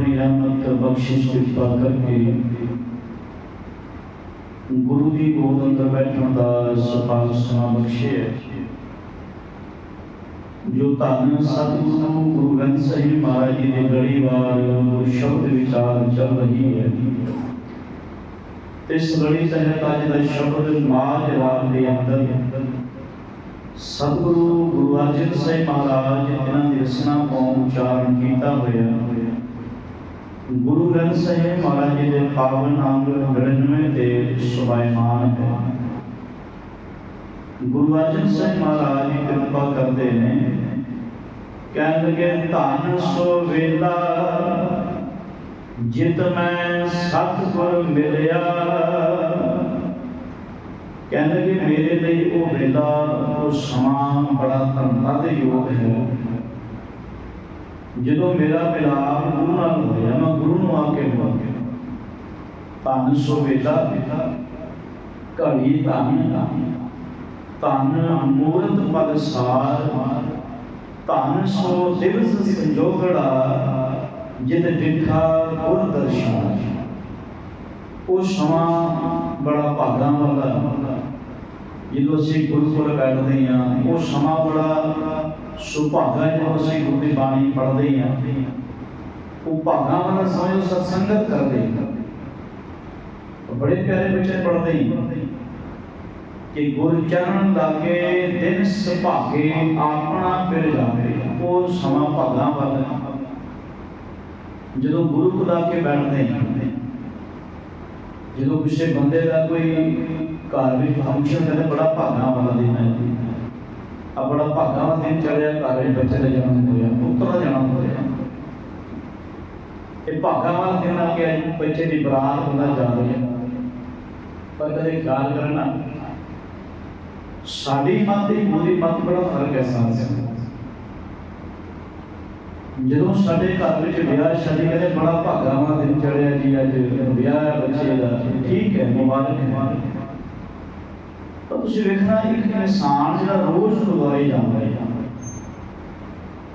ਆਪਣੀ ਬਖਸ਼ਿਸ਼ ਕਿਰਪਾ ਕਰਕੇ ਗੁਰੂ ਦੀ ਗੋਦ ਅੰਦਰ ਬੈਠਣ ਦਾ ਸੁਭਾਗ ਸਮਾਂ ਬਖਸ਼ਿਆ। ਜੋ ਧੰਨ ਸਤਿਗੁਰੂ ਗੁਰੂ ਗ੍ਰੰਥ ਸਾਹਿਬ ਮਹਾਰਾਜ ਜੀ ਦੇ ਗੜੀਵਾਰ ਸ਼ਬਦ ਵਿਚਾਰ ਚੱਲ ਰਹੀ ਹੈ। ਇਸ ਗੜੀ ਤਹਿਤ ਅੱਜ ਦਾ ਸ਼ਬਦ ਮਾਝ ਰਾਗ ਦੇ ਅੰਦਰ ਸਤਿਗੁਰੂ ਗੁਰੂ ਅਰਜਨ ਸਾਹਿਬ ਮਹਾਰਾਜ, ਜਿਨ੍ਹਾਂ ਦੀ ਰਚਨਾ ਤੋਂ ਉਚਾਰਨ ਕੀਤਾ ਹੋਇਆ ਗੁਰੂ ਗ੍ਰੰਥ ਸਾਹਿਬ ਮਹਾਰਾਜ ਜੀ ਦੇ ਪਾਵਨ ਅੰਗ 99 ਤੇ ਸੁਭਾਇਮਾਨ ਹੈ। ਗੁਰੂ ਅਰਜਨ ਸਾਹਿਬ ਮਹਾਰਾਜ ਜੀ ਕਿਰਪਾ ਕਰਦੇ ਨੇ। ਕਹਿਣ ਲੱਗੇ, ਧੰਨ ਸੋ ਵੇਲਾ, ਜਿਤ ਮੈਂ ਸਤਿਗੁਰ ਮਿਲਿਆ। ਕਹਿਣ ਲੱਗੇ, ਮੇਰੇ ਲਈ ਉਹ ਵੇਲਾ, ਉਹ ਸਮਾਂ ਬੜਾ ਧੰਦਾ ਦੇ ਯੋਗ ਹੈ। ਜਦੋਂ ਮੇਰਾ ਮਿਲਾਪ ਗੁਰੂ ਨਾਲ ਹੋਇਆ, ਮੈਂ ਗੁਰੂ ਨੂੰ ਆ ਕੇ ਮਿਲਿਆ ਧੰਨ ਸੋ ਵੇਲਾ ਘੜੀ ਧੰਨ ਧੰਨ। ਮੂਰਤ ਪਦ ਸਾਰ, ਧੰਨ ਸੋ ਦਿਵਸ ਸੰਜੋਗੜਾ, ਜਿਤ ਡਿਠਾ ਗੁਰ ਦਰਸ਼ਨ। ਉਹ ਸਮਾਂ ਬੜਾ ਭਾਗਾਂ ਵਾਲਾ ਜਦੋਂ ਅਸੀਂ ਗੁਰੂ ਕੋਲ ਬੈਠਦੇ ਹਾਂ, ਉਹ ਸਮਾਂ ਬੜਾ ਸੁਭਾਗਾ ਜਦੋਂ ਅਸੀਂ ਗੁਰੂ ਦੀ ਬਾਣੀ ਪੜ੍ਹਦੇ ਹਾਂ ਉਹ ਭਾਗਾਂ ਵਾਲਾ ਸਮਾਂ ਸਤਸੰਗਤ ਕਰਦੇ ਬੜੇ ਪਿਆਰੇ ਬੱਚੇ ਪੜ੍ਹਦੇ ਹਾਂ ਕਿ ਗੁਰ ਚਰਨ ਲਾਗੇ, ਦਿਨ ਸੁਭਾਗੇ, ਆਪਣਾ ਫਿਰ ਜਾਵੇ ਉਹ ਸਮਾਂ ਭਾਗਾਂ ਵਾਲਾ ਜਦੋਂ ਗੁਰੂ ਕੋਲ ਕੇ ਬੈਠਦੇ ਹਾਂ, ਜਦੋਂ ਕਿਸੇ ਬੰਦੇ ਦਾ ਕੋਈ ਘਰ ਵਿੱਚ ਫੰਕਸ਼ਨ ਕਰਦੇ ਬੜਾ ਭਾਗਾਂ ਵਾਲਾ ਦਿਨ ਹੈ। ਆ ਬੜਾ ਭਾਗਾਂ ਵਾਲਾ ਦਿਨ ਚੜਿਆ ਘਰ ਵਿੱਚ ਬੱਚੇ ਦਾ ਜਨਮ ਹੋਇਆ, ਪੁੱਤਰ ਦਾ ਜਨਮ ਹੋਇਆ। ਇਹ ਭਾਗਾਂ ਵਾਲਾ ਦਿਨ ਆ ਕੇ ਅੱਜ ਬੱਚੇ ਦੀ ਬਰਾਤ ਹੁੰਦਾ ਜਾ ਰਹੀ ਹੈ। ਪਰ ਕਦੇ ਖਿਆਲ ਕਰਨਾ, ਸਾਡੀ ਮਤ ਤੇ ਪੂਰੀ ਮਤ ਬੜਾ ਫ਼ਰਕ ਹੈ ਸਾਥ ਜਦੋਂ ਸਾਡੇ ਘਰ ਵਿੱਚ ਵਿਆਹ ਸ਼ਾਦੀ ਕਰੇ ਬੜਾ ਭਾਗਾ ਵਾਲਾ ਦਿਨ ਚੜਿਆ ਜੀ, ਅੱਜ ਵਿਆਹ ਹੈ ਬੱਚੇ ਦਾ, ਠੀਕ ਹੈ, ਮੁਬਾਰਕ ਹੈ। ਪਰ ਤੁਸੀਂ ਵੇਖਣਾ, ਇੱਕ ਇਨਸਾਨ ਜਿਹੜਾ ਰੋਜ਼ ਗੁਰਦੁਆਰੇ ਜਾਂਦਾ ਹੈ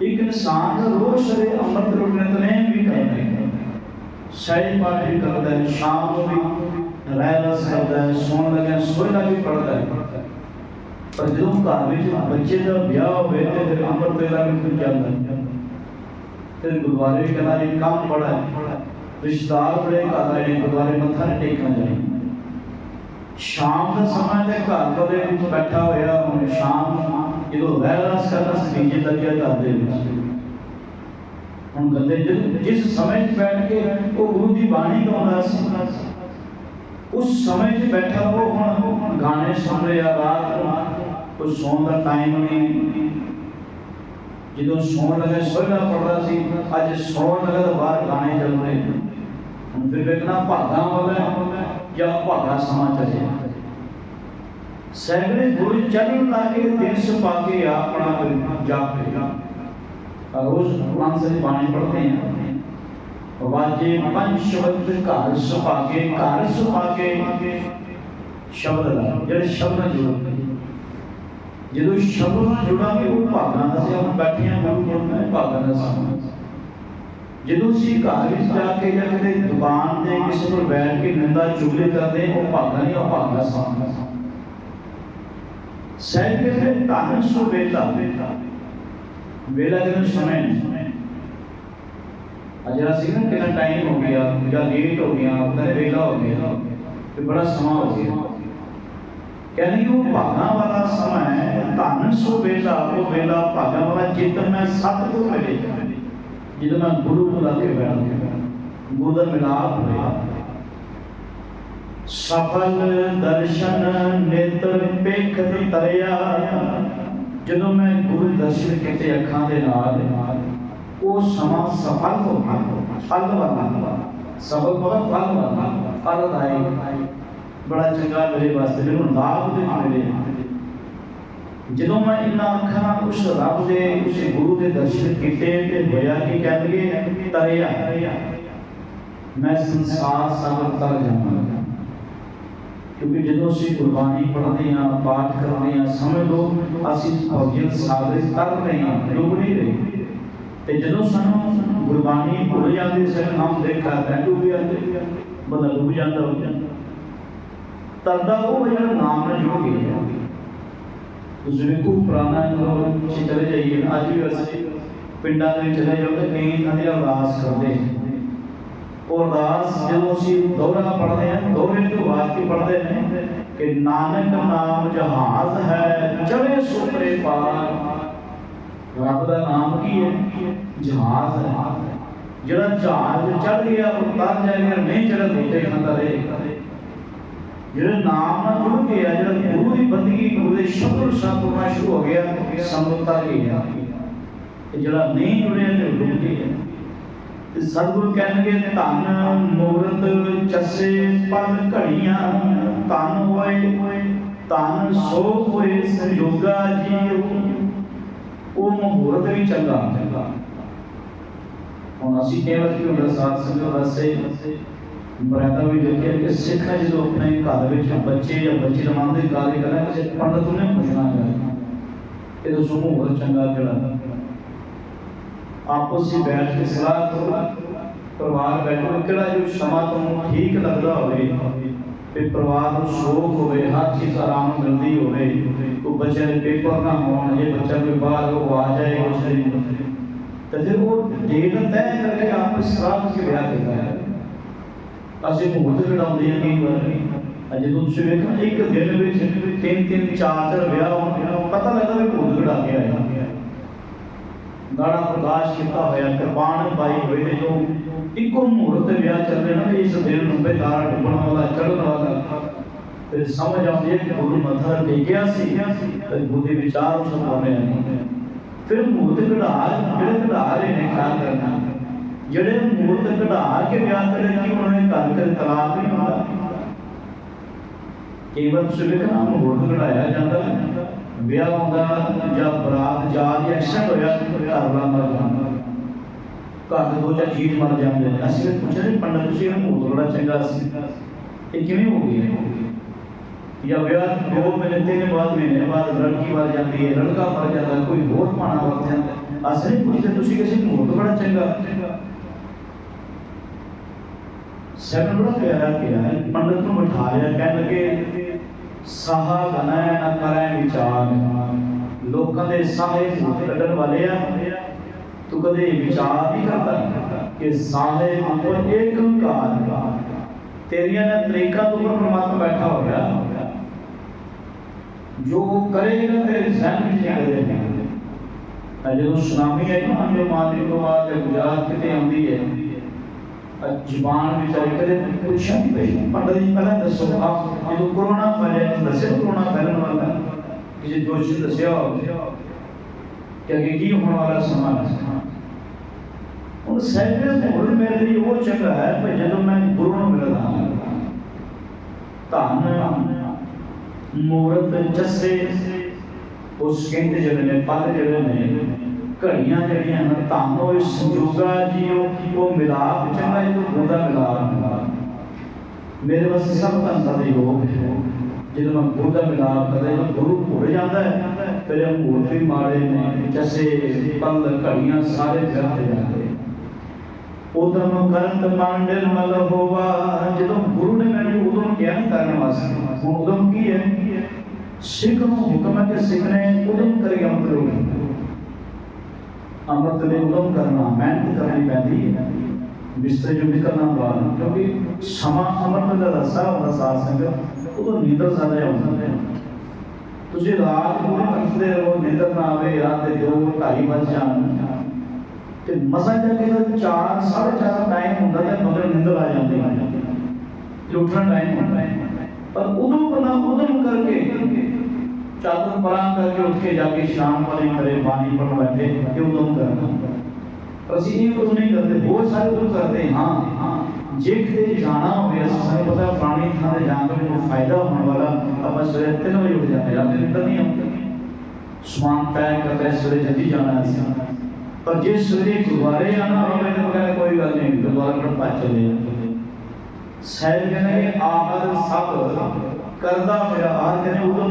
ਇੱਕ ਇਨਸਾਨ ਦਾ ਰੋਜ਼ ਸਰੇ ਅੰਮ੍ਰਿਤ ਰੁਕਨੇ ਤਨੇ ਵੀ ਕਰਦਾ ਹੈ ਸਹਿਜ ਪਾਠ ਵੀ ਕਰਦਾ ਹੈ, ਸ਼ਾਮ ਨੂੰ ਵੀ ਰਹਿ ਰਸ ਕਰਦਾ ਹੈ, ਸੌਣ ਲੱਗਿਆ ਸੋਇਲਾ ਵੀ ਪੜਦਾ ਹੈ। ਪਰ ਜਦੋਂ ਘਰ ਵਿੱਚ ਬੱਚੇ ਦਾ ਵਿਆਹ ਹੋਵੇ ਤੇ ਫਿਰ ਅੰਮ੍ਰਿਤ ਵੇਲਾ ਵੀ ਖੁੱਲ ਜਾਂਦਾ। ਹੈ ਫਿਰ ਗੁਰਦੁਆਰੇ ਵੀ ਕਹਿੰਦਾ ਇਹ ਕੰਮ ਬੜਾ ਹੈ। ਰਿਸ਼ਤਾਰ ਬੜੇ ਘਰ ਆਏ ਨੇ, ਗੁਰਦੁਆਰੇ ਮੱਥਾ ਨਹੀਂ ਟੇਕਣਾ ਚਾਹੀਦਾ ਸ਼ਾਮ ਦਾ ਸਮਾਂ ਤੇ ਘਰ ਦੇ ਵਿੱਚ ਬੈਠਾ ਹੋਇਆ, ਹੁਣ ਸ਼ਾਮ ਜਦੋਂ ਰਹਿ ਕਰਨਾ ਸਬੀਜੇ ਲੱਗਿਆ ਘਰ ਦੇ ਵਿੱਚ। ਹੁਣ ਗੰਦੇ ਜਿਸ- ਸਮੇਂ 'ਚ ਬੈਠ ਕੇ ਉਹ ਗੁਰੂ ਦੀ ਬਾਣੀ ਗਾਉਂਦਾ ਸੀ, ਉਸ ਸਮੇਂ 'ਚ ਬੈਠਾ ਉਹ ਹੁਣ ਗਾਣੇ ਸੁਣ ਰਿਹਾ, ਰਾਤ ਕੋਈ ਸੌਣ ਦਾ ਟਾਈਮ ਨਹੀਂ। ਜਦੋਂ ਸੌਣ ਲੱਗਾ, ਸੋਹਣਾ ਪੜਦਾ ਸੀ, ਅੱਜ ਸੌਣ ਲੱਗਾ ਤਾਂ ਬਾਹਰ ਗਾਣੇ ਚੱਲ ਰਹੇ ਹੁਣ ਫਿਰ ਵੇਖਣਾ ਭਾਗਾਂ ਵਾਲਾ ਹੈ। ਜਾਂ ਭਾਗਾ ਸਮਾਂ ਚੱਲਿਆ ਸੈਗੜੇ ਗੁਰੂ ਚਰਨ ਲਾਗੇ ਦਿਨ ਸੁਪਾ ਕੇ ਆਪਣਾ ਜਾਪ ਕਰਿਆ ਰੋਜ਼ ਕੁਰਾਨ ਸੇ ਬਾਣੀ ਪੜ੍ਹਦੇ ਹਾਂ ਵਾਜੇ ਪੰਜ ਸ਼ਬਦ ਘਰ ਸੁਪਾ ਕੇ ਘਰ ਸੁਪਾ ਕੇ ਸ਼ਬਦ ਲਾ ਜਿਹੜੇ ਸ਼ਬਦ ਜੁੜ ਜਦੋਂ ਸ਼ਬਦ ਨਾਲ ਜੁੜਾਂਗੇ ਉਹ ਭਾਗਾਂ ਦਾ ਸੀ ਹੁਣ ਬੈਠੀਆਂ ਗੁਰੂ ਕੋਲ ਮੈਂ ਭਾਗਾਂ ਦਾ ਸਮਾਂ ਜਦੋਂ ਅਸੀਂ ਘਰ ਵਿੱਚ ਜਾ ਕੇ ਜਾਂ ਕਿਤੇ ਦੁਕਾਨ ਤੇ ਕਿਸੇ ਕੋਲ ਬੈਠ ਕੇ ਨਿੰਦਾ ਚੁਗਲੀ ਕਰਦੇ ਹਾਂ, ਉਹ ਭਾਗਾਂ ਨਹੀਂ ਉਹ ਭਾਗਾਂ ਸਮਾਂ ਸਹਿਜ ਦੇ ਧਨ ਸੋ ਵੇਲਾ। ਵੇਲਾ ਜਦੋਂ ਸਮੇਂ ਅਜਾ ਸੀ ਨਾ ਕਿੰਨਾ ਟਾਈਮ ਹੋ ਗਿਆ ਜਾਂ ਲੇਟ ਹੋ ਗਿਆ ਉਹਦਾ ਵੇਲਾ ਹੋ ਗਿਆ ਤੇ ਬੜਾ ਸਮਾਂ ਹੋ ਗਿਆ। ਕਹਿੰਦੀ ਉਹ ਭਾਗਾਂ ਵਾਲਾ ਸਮਾਂ ਹੈ ਧਨ ਸੋ ਵੇਲਾ ਉਹ ਵੇਲਾ ਭਾਗਾਂ ਵਾਲਾ ਜਿੱਤ ਮੈਂ ਸਤਿਗੁਰ ਮਿਲੇ। ਜਦੋਂ ਮੈਂ ਗੁਰੂ ਕੋਲ ਆ ਕੇ ਬੈਠ ਗਿਆ। ਗੁਰੂ ਦਾ ਮਿਲਾਪ ਹੋਇਆ। ਸਫਲ ਦਰਸ਼ਨ ਨੇਤਰ ਪੇਖਤ ਤਰਿਆ। ਜਦੋਂ ਮੈਂ ਗੁਰੂ ਦਰਸ਼ਨ ਕੀਤੇ ਅੱਖਾਂ ਦੇ ਨਾਲ, ਉਹ ਸਮਾਂ ਸਫਲ ਹੋ ਗਿਆ। ਫਲ ਵਾਲਾ। ਸਫਲ ਬੜਾ ਫਲ ਵਾਲਾ। ਫਲ ਆਏ ਬੜਾ ਚੰਗਾ ਮੇਰੇ ਵਾਸਤੇ। ਮੈਨੂੰ ਲਾਭ ਦੇ ਮਿਲੇ ਜਦੋਂ ਮੈਂ ਇਹਨਾਂ ਅੱਖਾਂ ਨਾਲ ਉਸ ਰੱਬ ਦੇ, ਉਸ ਗੁਰੂ ਦੇ ਦਰਸ਼ਨ ਕੀਤੇ ਤੇ ਹੋਇਆ ਕਿ ਕਹਿੰਦੇ ਤਰਿਆ ਮੈਂ ਸੰਸਾਰ ਸਾਗਰ ਤਰ ਜਾਵਾਂਗਾ ਕਿਉਂਕਿ ਜਦੋਂ ਅਸੀਂ ਗੁਰਬਾਣੀ ਪੜ੍ਹਦੇ ਹਾਂ, ਪਾਠ ਕਰਦੇ ਹਾਂ, ਸਮਝ ਲਓ, ਅਸੀਂ ਭਗਤ ਸਾਗਰ ਤਰ ਰਹੇ ਹਾਂ, ਡੁੱਬ ਨਹੀਂ ਰਹੇ। ਤੇ ਜਦੋਂ ਸਾਨੂੰ ਗੁਰਬਾਣੀ ਭੁੱਲ ਜਾਂਦੀ ਸੀ ਨਾਮ ਦੇ ਕਰਦਾ ਡੁੱਬ ਜਾਂਦੇ ਬੰਦਾ ਡੁੱਬ ਜਾਂਦਾ। ਹੋ ਜਾਂਦਾ ਤਰਦਾ ਉਹ ਜਿਹੜਾ ਨਾਮ ਨਾਲ ਜੁੜ ਗਿਆ ਤੁਸੀਂ ਵੇਖੋ ਪੁਰਾਣਾ ਜਦੋਂ ਚਲੇ ਜਾਈਏ ਅੱਜ ਵੀ ਅਸੀਂ ਪਿੰਡਾਂ ਦੇ ਵਿੱਚ ਚਲੇ ਜਾਓ ਕਈ ਥਾਂ ਅਰਦਾਸ ਕਰਦੇ ਉਹ ਅਰਦਾਸ ਜਦੋਂ ਅਸੀਂ ਦੋਹਰਾ ਪੜ੍ਹਦੇ ਹਾਂ ਦੋਹਰੇ ਤੋਂ ਬਾਅਦ ਕੀ ਪੜ੍ਹਦੇ ਨੇ ਕਿ ਨਾਨਕ ਨਾਮ ਜਹਾਜ਼ ਹੈ ਚੜੇ ਸੁਪਰੇ ਪਾਰ। ਰੱਬ ਦਾ ਨਾਮ ਕੀ ਹੈ? ਜਹਾਜ਼ ਹੈ। ਜਿਹੜਾ ਜਹਾਜ਼ ਚੜ ਗਿਆ, ਉਹ ਜਾਏਗਾ, ਨਹੀਂ ਚੜਾ ਦੋਤੇ ਖਾਂਦਾ ਰਹੇ ਜਿਹੜਾ ਨਾਮ ਨਾਲ ਜੁੜ ਗਿਆ ਜਿਹੜਾ ਗੁਰੂ ਦੀ ਬੰਦਗੀ, ਗੁਰੂ ਦੇ ਸ਼ਬਦ ਸ਼ਬਦ ਹੋਣਾ ਸ਼ੁਰੂ ਹੋ ਗਿਆ ਸੰਗਤਾ ਗਿਆ ਤੇ ਜਿਹੜਾ ਨਹੀਂ ਜੁੜਿਆ ਤੇ ਉਹ ਡੁੱਬ ਗਿਆ। ਤੇ ਸਤਿਗੁਰੂ ਕਹਿਣਗੇ, ਧੰਨ, ਮੂਰਤ, ਚੱਸੇ, ਪਲ, ਘੜੀਆਂ, ਧੰਨ ਹੋਏ, ਧੰਨ ਸੋ ਹੋਏ, ਸੰਜੋਗਾ ਜੀ ਉਹ ਮਹੂਰਤ ਵੀ ਚੰਗਾ ਹੁਣ ਅਸੀਂ ਕੇਵਲ ਕਿ ਉਹਦਾ ਸਾਥ ਸੰਗਤ ਵਾਸਤੇ ਬਰਾਦਾ ਵੀ ਦੇਖਿਆ ਕਿ ਸਿੱਖ ਨੇ ਜਦੋਂ ਆਪਣੇ ਘਰ ਵਿੱਚ ਬੱਚੇ ਜਾਂ ਬੱਚੀ ਰਮਾਨ ਦੇ ਕਾਰਜ ਕਰਨਾ ਕਿਸੇ ਪੰਡਤ ਨੂੰ ਨਹੀਂ ਪੁੱਛਣਾ ਹੈ ਇਹ ਤਾਂ ਸਮੂਹ ਹੋਰ ਚੰਗਾ ਕਿਹੜਾ ਆਪਸ ਵਿੱਚ ਬੈਠ ਕੇ ਸਲਾਹ ਕਰੋ। ਪਰਿਵਾਰ ਬੈਠੋ। ਕਿਹੜਾ ਜੋ ਸਮਾਂ ਤੁਹਾਨੂੰ ਠੀਕ ਲੱਗਦਾ ਹੋਵੇ ਤੇ ਪਰਿਵਾਰ ਨੂੰ ਸ਼ੋਕ ਹੋਵੇ, ਹਰ ਚੀਜ਼ ਆਰਾਮ ਨਾਲ ਮਿਲਦੀ ਹੋਵੇ ਕੋ ਬੱਚਿਆਂ ਦੇ ਪੇਪਰ ਨਾ ਹੋਣ, ਇਹ ਬੱਚਾ ਕੋਈ ਬਾਹਰ ਉਹ ਆ ਜਾਏ, ਉਸ ਦਿਨ। ਤੇ ਫਿਰ ਉਹ ਡੇਟ ਤੈਅ ਕਰਕੇ ਆਪਸ ਸਲਾਹ ਕਰਕੇ ਵਿਆਹ ਕਰਦਾ ਹੈ। ਅਸੀਂ ਮੁਹੂਰਤ ਘੜਾਉਂਦੇ ਹਾਂ ਕਈ ਵਾਰ। ਅਜੇ ਤੁਸੀਂ ਵੇਖੋ ਇੱਕ ਦਿਨ ਵਿੱਚ ਤਿੰਨ ਤਿੰਨ, ਚਾਰ ਚਾਰ ਵਿਆਹ ਹੋਣ ਪਤਾ ਲੱਗਦਾ ਵੀ ਮੁਹੂਰਤ ਘੜਾ ਕੇ ਆਇਆ ਗਾੜਾ ਪ੍ਰਕਾਸ਼ ਕੀਤਾ ਹੋਇਆ, ਕਿਰਪਾਨ ਪਾਈ ਹੋਈ ਤੇ ਜੋ ਇੱਕੋ ਮੁਹੂਰਤ ਵਿਆਹ ਚੱਲ ਨਾ, ਇਸ ਦਿਨ ਨੂੰ ਬੇਤਾਰਾ ਡੁੱਬਣ ਵਾਲਾ, ਚੜ੍ਹਨ ਵਾਲਾ। ਤੇ ਸਮਝ ਆਉਂਦੀ ਹੈ ਕਿ ਗੁਰੂ ਮੱਥਾ ਟੇਕਿਆ ਸੀ ਤੇ ਬੁੱਧੀ ਵਿਚਾਰ ਉਸ ਨੂੰ ਆਉਂਦੇ ਫਿਰ ਮੁਹੂਰਤ ਘੜਾ ਜਿਹੜੇ ਘੜਾ ਰਹੇ ਨੇ, ਖਿਆਲ ਕਰਨਾ। ਜਿਹੜੇ ਮੂਰਤ ਕਢਾ ਕੇ ਵਿਆਹ ਕਰੇ ਕਿ ਉਹਨਾਂ ਨੇ ਘਰ ਕਰ, ਤਲਾਕ ਨਹੀਂ ਹੁੰਦਾ। ਕੇਵਲ ਸੁਭਿਕਨਾ ਮੂਰਤ ਕਢਾਇਆ ਜਾਂਦਾ ਵਿਆਹ ਹੁੰਦਾ, ਜਾਂ ਬਰਾਤ, ਜਾ ਜਾਂ ਐਕਸੀਡੈਂਟ ਹੋਇਆ, ਘਰ ਵਾਲਾ ਮਰ ਜਾਂਦਾ। ਘਰ ਦੇ ਦੋ ਚਾਰ ਜੀਵ ਮਰ ਜਾਂਦੇ ਨੇ। ਅਸੀਂ ਵੀ ਪੁੱਛਿਆ ਨਹੀਂ ਪੰਡਤ ਤੁਸੀਂ ਇਹ ਮੂਰਤ ਬੜਾ ਚੰਗਾ ਸੀ। ਇਹ ਕਿਵੇਂ ਹੋ ਗਿਆ ਜਾਂ ਵਿਆਹ ਦੋ ਮਹੀਨੇ, ਤਿੰਨ ਬਾਅਦ, ਮਹੀਨੇ ਬਾਅਦ ਲੜਕੀ ਮਰ ਜਾਂਦੀ ਹੈ, ਲੜਕਾ ਮਰ ਜਾਂਦਾ, ਕੋਈ ਹੋਰ ਪਾਣਾ ਵਰਤ ਜਾਂਦਾ ਅਸੀਂ ਨਹੀਂ ਪੁੱਛਦੇ, ਤੁਸੀਂ ਕਿਸੇ ਮੂਰਤ ਬੜਾ ਚੰਗਾ। ਸੈਵਨ ਬੜਾ ਪਿਆਰਾ ਕਿਹਾ ਹੈ ਪੰਡਤ ਨੂੰ ਬਿਠਾ ਲਿਆ, ਕਹਿਣ ਲੱਗੇ, ਸਾਹਾ ਬਨੈ ਨ ਕਰੈ ਵਿਚਾਰ ਲੋਕਾਂ ਦੇ ਸਾਹੇ ਭੂਤ ਕੱਢਣ ਵਾਲੇ ਆ। ਤੂੰ ਕਦੇ ਵਿਚਾਰ ਨਹੀਂ ਕਰਦਾ ਕਿ ਸਾਹੇ ਉੱਪਰ ਇੱਕ ਓੰਕਾਰ ਤੇਰੀਆਂ ਨੇ ਤਰੀਕਾ ਤੋਂ ਉੱਪਰ ਪਰਮਾਤਮਾ ਬੈਠਾ ਹੋਇਆ ਜੋ ਉਹ ਕਰੇਗਾ ਤੇਰੇ ਜ਼ਹਿਨ ਵਿੱਚ ਨਹੀਂ ਆਏਗਾ ਜਦੋਂ ਸੁਨਾਮੀ ਆਈ ਨਾ, ਜੋ ਮਾਦਰੀ ਤੋਂ ਆ ਕੇ ਗੁਜਰਾਤ ਕਿਤੇ ਆਉਂਦੀ ਹੈ ਜ਼ੁਬਾਨ ਵਿਚਾਰੀ ਕਦੇ ਪੁੱਛਿਆ ਨਹੀਂ ਪਈ ਪੰਡਤ ਜੀ ਪਹਿਲਾਂ ਦੱਸੋ ਆਪ ਜਦੋਂ ਕਰੋਨਾ ਫੈਲਿਆ ਦੱਸਿਆ ਕਰੋਨਾ ਫੈਲਣ ਵਾਲਾ? ਕਿਸੇ ਜੋਸ਼ ਨੇ ਦੱਸਿਆ ਕਿ ਅੱਗੇ ਕੀ ਹੋਣ ਵਾਲਾ ਸਮਾਂ ਹੈ? ਉਹ ਸਹਿਬੇ ਮੋੜ ਮੇਰੇ ਲਈ ਉਹ ਚੰਗਾ ਹੈ ਕਿ ਜਦੋਂ ਮੈਂ ਗੁਰੂ ਨੂੰ ਮਿਲਦਾ ਧੰਨ ਮੂਰਤ ਜੱਸੇ, ਉਸ ਕਹਿੰਦੇ ਜਿਹੜੇ ਨੇ, ਪਲ ਜਿਹੜੇ ਨੇ ਘੜੀਆਂ ਜਿਹੜੀਆਂ ਹਨ ਧੰਨ ਹੋਏ ਸੰਜੋਗਾ ਜੀ ਉਹ ਉਹ ਮਿਲਾਪ, ਚੰਗਾ ਜਦੋਂ ਗੁਰੂ ਦਾ ਮਿਲਾਪ ਹੁੰਦਾ ਮੇਰੇ ਵਾਸਤੇ ਸਭ ਧੰਨ ਦਾ ਯੋਗ ਹੈ। ਜਦੋਂ ਮੈਂ ਗੁਰੂ ਦਾ ਮਿਲਾਪ ਕਰਦਾ ਜਦੋਂ ਗੁਰੂ ਭੁੱਲ ਜਾਂਦਾ ਹੈ, ਫਿਰ ਇਹ ਮੂਰਤ ਵੀ ਮਾੜੇ ਨੇ, ਜੈਸੇ ਪਲ ਘੜੀਆਂ ਸਾਰੇ ਵਿਆਹ ਤੇ ਜਾਂਦੇ ਉਦਮ ਕਰਤ ਮੰਡਲ ਮਲ ਹੋਵਾ, ਜਦੋਂ ਗੁਰੂ ਨੇ ਮੈਨੂੰ ਉਦਮ ਕਿਹਾ ਨਾ ਕਰਨ ਵਾਸਤੇ, ਹੁਣ ਉਦਮ ਕੀ ਹੈ? ਸਿੱਖ ਨੂੰ ਹੁਕਮ ਹੈ ਕਿ ਸਿੱਖ ਨੇ ਉਦਮ ਕਰੇ ਅੰਮ੍ਰਿਤ ਲੋਕ ਅੰਮ੍ਰਿਤ ਲਈ ਉਦਮ ਕਰਨਾ ਮਿਹਨਤ ਕਰਨੀ ਪੈਂਦੀ ਹੈ ਬਿਸਤਰੇ ਜੋ ਨਿਕਲਣਾ ਬਾਹਰ ਕਿਉਂਕਿ ਸਮਾਂ ਅੰਮ੍ਰਿਤ ਦਾ ਰਸਾ ਹੁੰਦਾ ਸਾਧ ਸੰਗਤ ਉਦੋਂ ਨੀਂਦਰ ਜ਼ਿਆਦਾ ਆਉਂਦਾ ਹੈ ਤੁਸੀਂ ਰਾਤ ਨੂੰ ਤੱਕਦੇ ਰਹੋ ਨੀਂਦਰ ਨਾ ਆਵੇ ਰਾਤ ਦੇ 2 2:30 ਵਜੇ ਜਾਣ ਤੇ ਮਸਾ ਜਾ ਕੇ 4 4:30 ਟਾਈਮ ਹੁੰਦਾ ਤੇ ਮਗਰ ਨੀਂਦਰ ਆ ਜਾਂਦੀ ਹੈ ਤੇ ਉੱਠਣ ਟਾਈਮ ਹੁੰਦਾ ਹੈ ਪਰ ਉਦੋਂ ਬੰਦਾ ਉਦੋਂ ਕਰਕੇ ਚਾਦਰ ਪਰਾਂ ਕਰਕੇ ਉੱਠ ਕੇ ਜਾ ਕੇ ਸ਼ਾਮ ਵਾਲੇ ਕਰੇ ਬਾਣੀ ਪੜ੍ਹਨ ਬੈਠੇ ਇਹ ਉਦੋਂ ਕਰਨਾ ਪਰ ਅਸੀਂ ਇਹ ਉਦੋਂ ਨਹੀਂ ਕਰਦੇ, ਬਹੁਤ ਸਾਰੇ ਉਦੋਂ ਕਰਦੇ ਹਾਂ। ਹਾਂ ਜੇ ਕਿਤੇ ਜਾਣਾ ਹੋਵੇ, ਅਸੀਂ ਸਾਨੂੰ ਪਤਾ ਫਲਾਣੀ ਥਾਂ ਤੇ ਜਾਣ ਤੋਂ ਮੈਨੂੰ ਫਾਇਦਾ ਹੋਣ ਵਾਲਾ, ਆਪਾਂ ਸਵੇਰੇ 3 ਵਜੇ ਉੱਠ ਜਾਂਦੇ, ਰਾਤ ਨੂੰ ਨੀਂਦਰ ਨਹੀਂ ਆਉਂਦੀ ਸਮਾਨ ਪੈਕ ਕਰਦੇ, ਸਵੇਰੇ ਜਲਦੀ ਜਾਣਾ ਅਸੀਂ। ਪਰ ਜੇ ਸਵੇਰੇ ਗੁਰਦੁਆਰੇ ਆਣਾ ਹੋਵੇ, ਤਾਂ ਕਹਿੰਦੇ ਕੋਈ ਗੱਲ ਨਹੀਂ, ਗੁਰਦੁਆਰਾ ਪਰ ਭੱਜ ਚਲੇ ਜਾਂਦੇ ਸਹਿਜ ਕਹਿੰਦੇ ਆਹਰ ਸਭ ਕਰਦਾ ਫਿਰ ਆਹ ਕਹਿੰਦੇ ਉਦੋਂ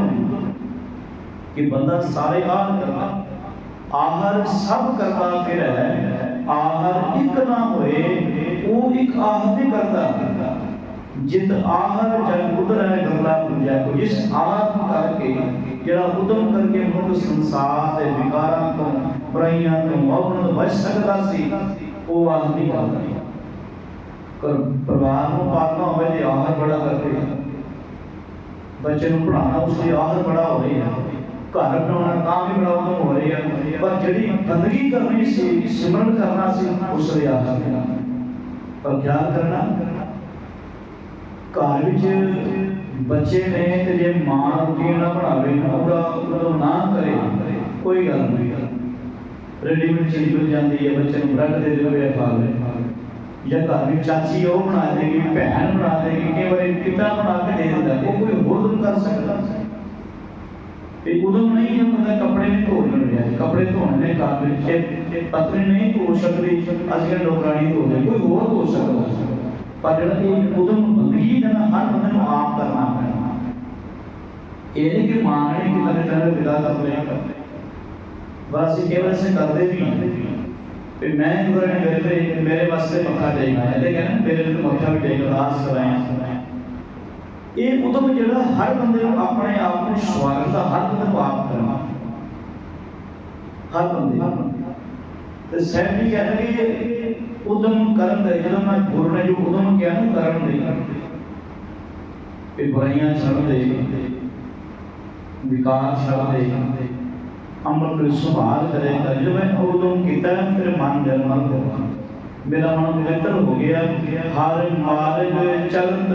ਕਿ ਬੰਦਾ ਸਾਰੇ ਆਹ ਕਰਦਾ ਆਹਰ ਸਭ ਕਰਦਾ ਫਿਰ ਹੈ। ਆਹਰ ਇੱਕ ਨਾ ਹੋਏ, ਉਹ ਇੱਕ ਆਹਰ ਨਹੀਂ ਕਰਦਾ। ਜਿਤ ਆਹਰ ਜਨ ਉਦਰੈ ਗਰਲਾ ਪੁੰਜੈ ਕੋ। ਜਿਸ ਆਹਰ ਕਰਕੇ ਜਿਹੜਾ ਉਦਮ ਕਰਕੇ ਮਨੁੱਖ ਸੰਸਾਰ ਦੇ ਵਿਕਾਰਾਂ ਤੋਂ, ਬੁਰਾਈਆਂ ਤੋਂ ਮੌਤਾਂ ਤੋਂ ਬਚ ਸਕਦਾ ਸੀ, ਉਹ ਆਹਰ ਕਰਦਾ। ਕਰ ਪਰਿਵਾਰ ਨੂੰ ਪਾਲਣਾ ਹੋਵੇ ਤੇ ਆਹਰ ਬੜਾ ਕਰਦੇ ਬੱਚੇ ਨੂੰ ਪੜਾਉਣਾ ਉਸ ਲਈ ਆਹਰ ਬੜਾ ਹੋ ਘਰ ਬਣਾਉਣਾ ਤਾਂ ਵੀ ਬੜਾ ਉਦਮ ਹੋ ਰਹੀ ਹੈ ਪਰ ਜਿਹੜੀ ਬੰਦਗੀ ਕਰਨੀ ਸੀ, ਸਿਮਰਨ ਕਰਨਾ ਸੀ, ਉਸ ਲਈ ਆਹਰ ਨਹੀਂ ਪਰ ਖਿਆਲ ਕਰਨਾ, ਘਰ ਵਿੱਚ ਬੱਚੇ ਨੇ ਤੇ ਜੇ ਮਾਂ ਰੋਟੀ ਨਾ ਬਣਾਵੇ ਨਾ ਉਹਦਾ ਉਹਦਾ ਨਾ ਕਰੇ, ਕੋਈ ਗੱਲ ਨਹੀਂ। ਰੈਡੀਮੇਡ ਚੀਜ਼ ਮਿਲ ਜਾਂਦੀ ਹੈ ਬੱਚੇ ਨੂੰ ਬ੍ਰੈਡ ਦੇ ਦਿਓ ਇਹ ਖਾ ਲੈ ਜਾਂ ਘਰ ਵਿੱਚ ਚਾਚੀ ਉਹ ਬਣਾ ਦੇਗੀ, ਭੈਣ ਬਣਾ ਦੇਗੀ, ਕਈ ਵਾਰੀ ਪਿਤਾ ਬਣਾ ਕੇ ਦੇ ਦਿੰਦਾ, ਉਹ ਕੋਈ ਹੋਰ ਨਹੀਂ ਕਰ ਸਕਦਾ। ਤੇ ਉਦੋਂ ਨਹੀਂ ਹੈ ਬੰਦਾ ਕੱਪੜੇ ਨਹੀਂ ਧੋ ਰਿਹਾ ਕੱਪੜੇ ਧੋਣ ਦੇ ਘਰ ਵਿੱਚ ਪਤਨੀ ਨਹੀਂ ਧੋ ਸਕਦੀ, ਅੱਜ ਕੱਲ੍ਹ ਨੌਕਰਾਨੀ ਧੋ ਦੇ ਕੋਈ ਹੋਰ ਧੋ ਸਕਦਾ ਪਰ ਜਿਹੜਾ ਇਹ ਉਦਮ ਬੰਦਗੀ ਦਾ ਨਾ ਹਰ ਬੰਦੇ ਨੂੰ ਆਪ ਕਰਨਾ ਪੈਣਾ। ਇਹ ਨਹੀਂ ਕਿ ਮਾਂ ਨੇ ਕਿ ਤਨੇ ਤਨੇ ਵਿਦਾ ਕਰ ਲਿਆ। ਬਸ ਇਹ ਕੇਵਲ ਸੇ ਕਰਦੇ ਵੀ ਹਾਂ ਤੇ ਮੈਂ ਗੁਰੂ ਨੇ ਮੇਰੇ ਤੇ ਮੇਰੇ ਵਾਸਤੇ ਮੱਥਾ ਟੇਕਣਾ ਹੈ। ਤੇ ਕਹਿੰਦੇ ਮੇਰੇ ਤੇ ਮੱਥਾ ਵੀ ਟੇਕ ਅਰਦਾਸ ਕਰਾਇਆ। ਇਹ ਉਦਮ ਜਿਹੜਾ ਹਰ ਬੰਦੇ ਨੂੰ ਆਪਣੇ ਆਪ ਨੂੰ ਸਵਾਗਤ ਦਾ ਹਰ ਬੰਦੇ ਨੂੰ ਆਪ ਕਰਨਾ। ਹਰ ਬੰਦੇ। ਤੇ ਸਹਿਬ ਜੀ ਕਹਿੰਦੇ ਕਿ ਉਦਮ ਕਰਨ ਦੇ, ਜਦੋਂ ਮੈਂ ਗੁਰੂ ਨੇ ਜੋ ਉਦਮ ਕਿਹਾ ਨੂੰ ਕਰਨ ਦੇ। ਤੇ ਬੁਰਾਈਆਂ ਛੱਡ ਦੇ, ਵਿਕਾਰ ਛੱਡ ਦੇ ਅੰਮ੍ਰਿਤ ਨੂੰ ਸੁਭਾਲ ਕਰੇਗਾ ਜਦੋਂ ਮੈਂ ਉਦਮ ਕੀਤਾ, ਫਿਰ ਮਨ ਨਿਰਮਲ ਹੋ ਗਿਆ। ਮੇਰਾ ਮਨ ਪਵਿੱਤਰ ਹੋ ਗਿਆ। ਹਰ ਮਾਰਗ ਚਲਤ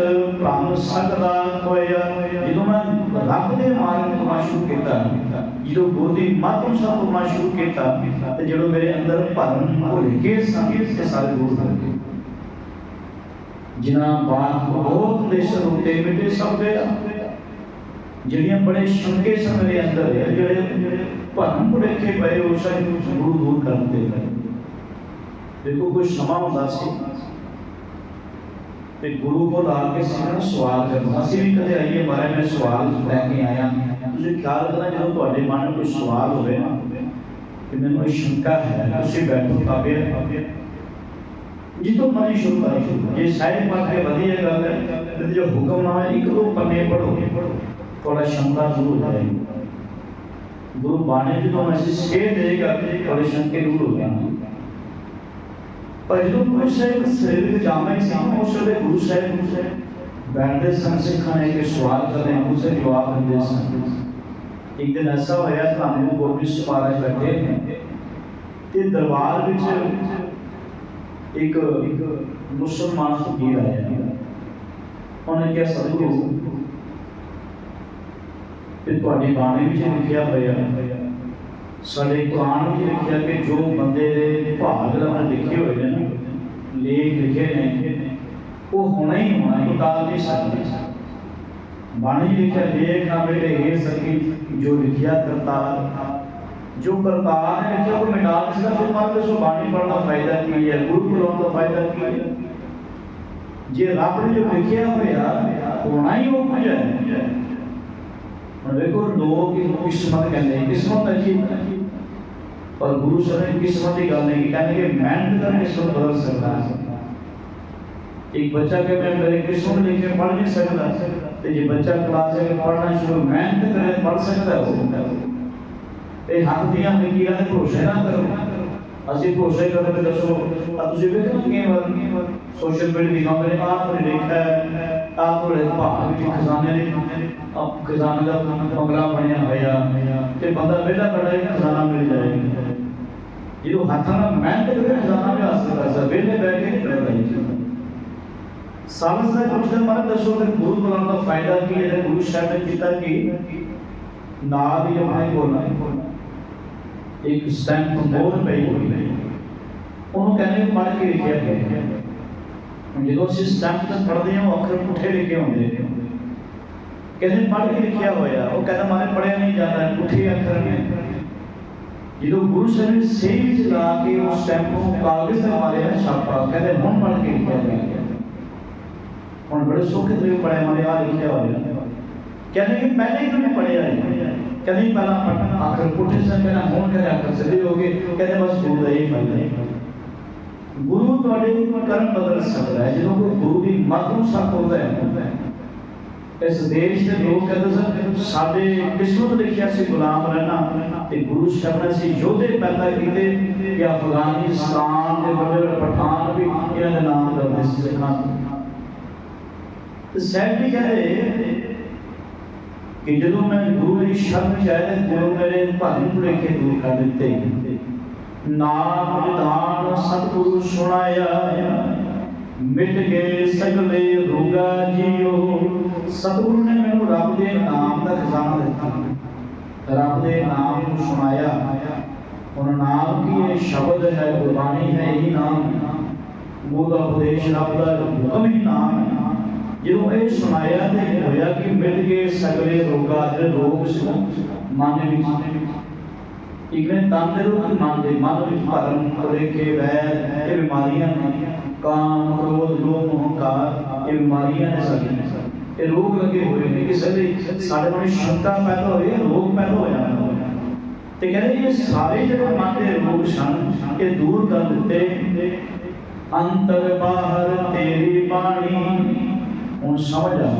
ਭ੍ਰਮ ਸਕਦਾ ਹੋਇਆ ਜਦੋਂ ਮੈਂ ਰੱਬ ਦੇ ਮਾਰਗ ਤੋਂ ਸ਼ੁਰੂ ਕੀਤਾ, ਜਦੋਂ ਗੁਰੂ ਦੀ ਮੱਤ ਅਨੁਸਾਰ ਸ਼ੁਰੂ ਕੀਤਾ, ਤੇ ਜਦੋਂ ਮੇਰੇ ਅੰਦਰ ਭਰਮ ਭੁੱਲ ਗਏ ਸਨ ਸਾਰੇ ਦੂਰ ਹੋ ਗਏ। ਜਿਨ੍ਹਾਂ ਬਾਤ ਬਹੁਤ ਦੇਸ਼ਰ ਉੱਤੇ ਮਿਟੇ ਸਭ ਦੇ ਜਿਹੜੀਆਂ ਬੜੇ ਸ਼ੰਕੇ ਸਨ ਮੇਰੇ ਅੰਦਰ, ਜਿਹੜੇ ਭਰਮ ਭੁਲੇਖੇ ਪਏ, ਉਹ ਸਾਰੇ ਦੂਰ ਦੂਰ ਕਰਦੇ ਦੇਖੋ, ਕੋਈ ਸਮਾਂ ਹੁੰਦਾ ਸੀ ਤੇ ਗੁਰੂ ਕੋਲ ਆ ਕੇ ਸਿੱਖਣ ਸਵਾਲ ਕਰਨਾ ਅਸੀਂ ਵੀ ਕਦੇ ਆਈਏ ਮਾਰੇ ਮੈਂ ਸਵਾਲ ਲੈ ਕੇ ਆਇਆ ਤੁਸੀਂ ਖਿਆਲ ਕਰਨਾ ਜਦੋਂ ਤੁਹਾਡੇ ਮਨ ਵਿੱਚ ਕੋਈ ਸਵਾਲ ਹੋਵੇ ਨਾ ਕਿ ਮੈਨੂੰ ਇਹ ਸ਼ੰਕਾ ਹੈ ਤੁਸੀਂ ਬੈਠੋ ਕਾਬੇ ਜਿੱਦੋਂ ਮਰਜ਼ੀ ਸ਼ੁਰੂ ਕਰੋ ਜੇ ਸਾਹਿਬ ਪੜ੍ਹ ਕੇ ਵਧੀਆ ਗੱਲ ਹੈ ਤੇ ਜੋ ਹੁਕਮ ਨਾ ਹੈ ਇੱਕ ਦੋ ਪੰਨੇ ਪੜੋ ਥੋੜਾ ਸ਼ੰਕਾ ਦੂਰ ਹੋ ਜਾਏਗੀ ਗੁਰੂ ਬਾਣੀ ਜਦੋਂ ਮੈਸੇਜ ਸੇ ਦੇਗਾ ਤੁਹਾਡੇ ਸ਼ੰਕੇ ਦੂਰ ਹੋ ਜਾਣਗੇ ਪਰ ਜਦੋਂ ਗੁਰੂ ਸਾਹਿਬ ਸਰੀਰਕ ਜਾਮੇ ਸੀ ਉਸ ਵੇਲੇ ਗੁਰੂ ਸਾਹਿਬ ਨੂੰ ਬੈਠਦੇ ਸਨ ਸਿੱਖਾਂ ਨੇ ਕਿ ਸਵਾਲ ਕਰਦੇ ਗੁਰੂ ਸਾਹਿਬ ਜਵਾਬ ਦਿੰਦੇ ਸਨ ਇੱਕ ਦਿਨ ਐਸਾ ਹੋਇਆ ਤੁਹਾਨੂੰ ਗੋਬਿੰਦ ਸਿੰਘ ਮਹਾਰਾਜ ਬੈਠੇ ਨੇ ਤੇ ਦਰਬਾਰ ਵਿੱਚ ਇੱਕ ਇੱਕ ਮੁਸਲਮਾਨ ਫਕੀਰ ਆਇਆ ਉਹਨੇ ਕਿਹਾ ਸਤਿਗੁਰੂ ਤੇ ਤੁਹਾਡੀ ਬਾਣੀ ਵਿੱਚ ਲਿਖਿਆ ਹੋਇਆ ਸਾਡੇ ਕੁਰਾਨ ਵਿੱਚ ਲਿਖਿਆ ਕਿ ਜੋ ਬੰਦੇ ਦੇ ਭਾਗ ਰੱਬ ਨੇ ਲਿਖੇ ਹੋਏ ਨੇ ਨਾ, ਲੇਖ ਲਿਖੇ ਨੇ, ਉਹ ਹੋਣਾ ਹੀ ਹੋਣਾ ਹੈ ਟਾਲ ਨਹੀਂ ਸਕਦੇ ਬਾਣੀ ਵਿੱਚ ਲਿਖਿਆ, ਲੇਖ ਨਾ ਬੇਟੇ ਇਹ ਸਕੀ ਜੋ ਲਿਖਿਆ ਕਰਤਾਰ ਜੋ ਕਰਤਾਰ ਨੇ ਲਿਖਿਆ, ਉਹ ਮਿਟਾ ਨਹੀਂ ਸਕਦਾ ਫਿਰ ਮਾਰ ਕੇ ਸੋ ਬਾਣੀ ਪੜ੍ਹਨ ਦਾ ਫਾਇਦਾ ਕੀ ਹੈ, ਗੁਰੂ ਕੋਲੋਂ ਦਾ ਫਾਇਦਾ ਕੀ ਹੈ? ਜੇ ਰੱਬ ਨੇ ਜੋ ਲਿਖਿਆ ਹੋਇਆ, ਹੋਣਾ ਹੀ ਉਹ ਕੁਝ ਹੈ। ਹੁਣ ਵੇਖੋ, ਲੋਕ ਇਹਨੂੰ ਕਿਸਮਤ ਕਹਿੰਦੇ ਕਿਸਮਤ ਹੈ ਜੀ ਪਰ ਗੁਰੂ ਸਾਹਿਬ ਨੇ ਕਿਸਮਤ ਦੀ ਗੱਲ ਨਹੀਂ ਕਹਿੰਦੇ ਕਿ ਮਿਹਨਤ ਕਰਕੇ ਕਿਸਮਤ ਬਦਲ ਸਕਦਾ ਹੈ ਇੱਕ ਬੱਚਾ ਕਿ ਮੈਂ ਮੇਰੇ ਕਿਸਮਤ ਲਿਖ ਕੇ ਪੜ੍ਹ ਨਹੀਂ ਸਕਦਾ ਤੇ ਜੇ ਬੱਚਾ ਕਲਾਸ ਵਿੱਚ ਪੜ੍ਹਨਾ ਸ਼ੁਰੂ ਮਿਹਨਤ ਕਰੇ ਪੜ੍ਹ ਸਕਦਾ ਹੈ ਉਹ ਇਹ ਹੱਥ ਦੀਆਂ ਲਕੀਰਾਂ ਦੇ ਭਰੋਸੇ ਨਾ ਕਰੋ ਅਸੀਂ ਭਰੋਸੇ ਕਰਦੇ ਤੇ ਦੱਸੋ ਆ ਤੁਸੀਂ ਵੇਖੋ ਕਿ ਵਾਰ ਸੋਸ਼ਲ ਮੀਡੀਆ ਦੀ ਕੰਮ ਨੇ ਆਪ ਨੇ ਦੇਖਿਆ ਆਪ ਤੁਹਾਡੇ ਭਾਗ ਵਿੱਚ ਖਜ਼ਾਨੇ ਨੇ। ਆਪ ਖਜ਼ਾਨੇ ਦਾ ਬੰਗਲਾ ਬਣਿਆ ਹੋਇਆ। ਤੇ ਬੰਦਾ ਵਿਹਲਾ ਬੜਾ ਹੀ ਖਜ਼ਾਨਾ ਮਿਲ ਜਾਏਗਾ ਜਦੋਂ ਹੱਥਾਂ ਨਾਲ ਮਿਹਨਤ ਕਰੇ, ਖਜ਼ਾਨਾ ਵੀ ਹਾਸਲ ਕਰ ਸਕਦਾ। ਵਿਹਲੇ ਬੈਠ ਕੇ ਨਹੀਂ ਮਿਲਦਾ ਇਹ ਚੀਜ਼ ਸਾਲਸ ਦਾ ਕੁਝ ਦਿਨ ਬਾਅਦ ਦੱਸੋ ਕਿ ਗੁਰੂ ਬੁਲਾਉਣ ਦਾ ਫਾਇਦਾ ਕੀ ਹੈ? ਤੇ ਗੁਰੂ ਸਾਹਿਬ ਨੇ ਕੀਤਾ ਕਿ? ਨਾਲ ਹੀ ਆਪਣੇ ਕੋਲ ਇੱਕ ਸਟੈਂਪ ਮੋਹਰ ਪਈ ਹੋਈ ਹੈ। ਉਹਨੂੰ ਕਹਿੰਦੇ ਪੜ੍ਹ ਕੇ ਲਿਖਿਆ ਗਿਆ ਹੁਣ ਜਦੋਂ ਅਸੀਂ ਸਟੈਂਪ ਤੇ ਪੜ੍ਹਦੇ ਹਾਂ, ਉਹ ਅੱਖਰ ਪੁੱਠੇ ਲਿਖੇ ਹੁੰਦੇ ਨੇ। ਕਹਿੰਦੇ ਪੜ੍ਹ ਕੇ ਲਿਖਿਆ ਹੋਇਆ। ਉਹ ਕਹਿੰਦਾ ਮਾਰੇ ਪੜਿਆ ਨਹੀਂ ਜਾਂਦਾ, ਪੁੱਠੇ ਅੱਖਰ ਨੇ। ਜਦੋਂ ਗੁਰੂ ਸਾਹਿਬ ਨੇ ਸਹੀ ਵਿੱਚ ਲਾ ਕੇ ਉਹ ਸਟੈਂਪ ਨੂੰ ਕਾਗਜ਼ ਤੇ ਮਾਰਿਆ ਛਾਪਾ, ਕਹਿੰਦੇ, ਹੁਣ ਪੜ੍ਹ ਕੇ ਲਿਖਿਆ ਗਿਆ ਹੁਣ ਬੜੇ ਸੌਖੇ ਤਰੀਕੇ ਪੜਿਆ ਮਾਰੇ ਆ ਲਿਖਿਆ ਹੋਇਆ। ਕਹਿੰਦੇ ਕਿ ਪਹਿਲੇ ਹੀ ਤੁਸੀਂ ਪੜਿਆ ਹੈ। ਕਹਿੰਦੇ ਪਹਿਲਾਂ ਪਟਨ ਆਖਰ ਪੁੱਠੇ ਸਨ ਕਹਿੰਦਾ ਹੁਣ ਕਹਿੰਦੇ ਆਖਰ ਸਿੱਧੇ ਹੋ ਗਏ। ਕਹਿੰਦੇ ਬਸ ਗੁਰੂ ਦਾ ਇਹ ਫਾਇਦਾ ਹੈ। ਗੁਰੂ ਤੁਹਾਡੇ ਕਰਮ ਬਦਲ ਸਕਦਾ ਹੈ, ਜਦੋਂ ਕੋਈ ਗੁਰੂ ਦੀ ਮੱਤ ਨੂੰ ਸੱਚ ਹੁੰਦਾ ਹੈ ਇਸ ਦੇਸ਼ ਦੇ ਲੋਕ ਕਹਿੰਦੇ ਸਨ ਸਾਡੇ ਕਿਸਮਤ ਲਿਖਿਆ ਸੀ ਗੁਲਾਮ ਰਹਿਣਾ ਤੇ ਗੁਰੂ ਸਾਹਿਬ ਨੇ ਸੀ ਯੋਧੇ ਪੈਦਾ ਕੀਤੇ ਕਿ ਅਫਗਾਨਿਸਤਾਨ ਦੇ ਵੱਡੇ ਵੱਡੇ ਪਠਾਨ ਵੀ ਇਹਨਾਂ ਦੇ ਨਾਮ ਦਰਦੇ ਸੀ ਸਿੱਖਾਂ ਦੇ। ਤੇ ਸੈਂਟੀ ਕਹਿੰਦੇ ਕਿ ਜਦੋਂ ਮੈਂ ਗੁਰੂ ਦੀ ਸ਼ਰਨ ਚ ਆਇਆ ਤੇ ਗੁਰੂ ਮੇਰੇ ਭਾਰੀ ਭੁਲੇਖੇ ਦੂਰ ਕਰ ਦਿੱਤੇ ਨਾਮ ਨਿਧਾਨ ਸਤਿਗੁਰੂ ਸੁਣਾਇਆ ਮਿਟ ਗਏ ਸਗਲੇ ਰੋਗਾ ਜੀਓ। ਸਤਿਗੁਰੂ ਨੇ ਮੈਨੂੰ ਰੱਬ ਦੇ ਨਾਮ ਦਾ ਖਜ਼ਾਨਾ ਦਿੱਤਾ। ਰੱਬ ਦੇ ਨਾਮ ਨੂੰ ਸੁਣਾਇਆ। ਉਹ ਨਾਮ ਕੀ ਇਹ ਸ਼ਬਦ ਹੈ, ਗੁਰਬਾਣੀ ਹੈ, ਇਹੀ ਨਾਮ ਗੁਰੂ ਉਪਦੇਸ਼ ਰੱਬ ਦਾ ਹੁਕਮ ਹੀ ਨਾਮ ਹੈ। ਜਦੋਂ ਇਹ ਸੁਣਾਇਆ ਤੇ ਹੋਇਆ ਕਿ ਮਿਟ ਗਏ ਸਗਲੇ ਰੋਗਾ ਜਿਹੜੇ ਰੋਗ ਸੀ ਮਨ ਵਿੱਚ ਇੱਕ ਨੇ ਮਨ ਦੇ ਮਨ ਵਿੱਚ ਭਰਮ ਭੁਲੇਖੇ ਵੈਰ, ਇਹ ਬਿਮਾਰੀਆਂ ਕਾਮ, ਕ੍ਰੋਧ, ਲੋਭ ਹੰਕਾਰ ਇਹ ਬਿਮਾਰੀਆਂ ਨੇ ਸਾਡੀਆਂ। ਇਹ ਰੋਗ ਲੱਗੇ ਹੋਏ ਨੇ। ਕਿਸੇ ਦੇ ਸਾਡੇ ਮਨ ਸ਼ੰਕਾ ਪੈਦਾ ਹੋਈ ਰੋਗ ਪੈਦਾ ਹੋ ਜਾਂਦਾ ਤੇ ਕਹਿੰਦੇ ਇਹ ਸਾਰੇ ਜਿਹੜੇ ਮਨ ਦੇ ਰੋਗ ਸਨ, ਇਹ ਦੂਰ ਕਰ ਦਿੱਤੇ। ਅੰਤਰ ਬਾਹਰ ਤੇਰੀ ਬਾਣੀ। ਹੁਣ ਸਮਝ ਆ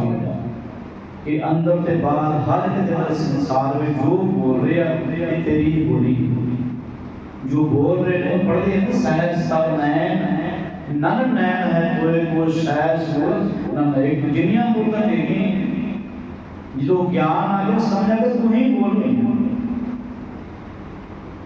ਕਿ ਅੰਦਰ ਤੇ ਬਾਹਰ ਹਰ ਇੱਕ ਜਿਹੜਾ ਸੰਸਾਰ ਵਿੱਚ ਜੋ ਬੋਲ ਰਿਹਾ ਇਹ ਤੇਰੀ ਬੋਲੀ। ਜੋ ਬੋਲ ਰਹੇ ਨੇ ਪੜ੍ਹਦੇ ਹਨ ਸਹਿਜ ਸਭ ਨੈਣ ਨਨ ਨੈਣ ਹੈ ਕੋਏ ਕੋ ਸਹਿਜ ਸੁਰ, ਨਨ ਇੱਕ ਜਿਨੀਆਂ ਬੋਲਦਾ ਤੇਰੀ ਜਦੋਂ ਗਿਆਨ ਆ ਗਿਆ, ਸਮਝ ਆ ਗਿਆ, ਤੂੰ ਹੀ ਬੋਲ ਰਹੀ